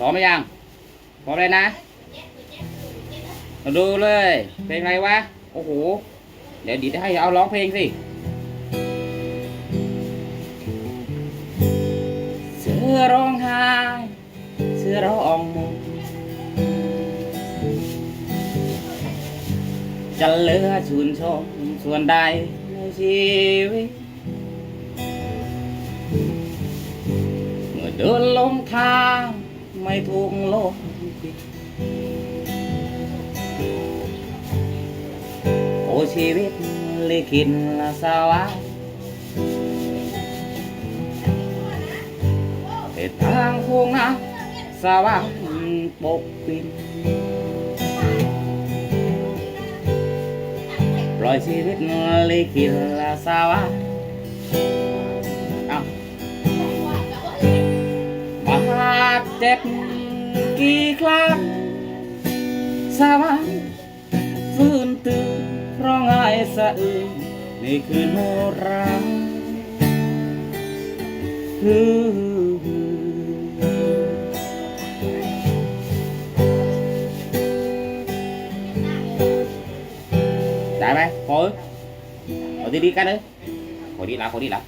พร้อมไหมยัง พร้อมเลยนะ มาดูเลย เพลงอะไรวะ โอ้โห เดี๋ยวดีดให้เอาร้องเพลงสิเสือร้องไห้เสือร้องมงจะเลือชื่นชมส่วนใดในชีวิตเมื่อเดินลงทาง ไม่ถูกโลกโอ้ชีวิตลิขิตละสวายแต่ทางพวงนั้นสว่างปกปิดปล่อยชีวิตลิขิตละสวายเดเจ็บกี่ครั้งสวรรค์ฟื้นตื่นร้องไห้สะอื้นในคืนโหดร้ายฮือได้ไหมพอเอาดีๆกันเลยพอดีละพอดีละ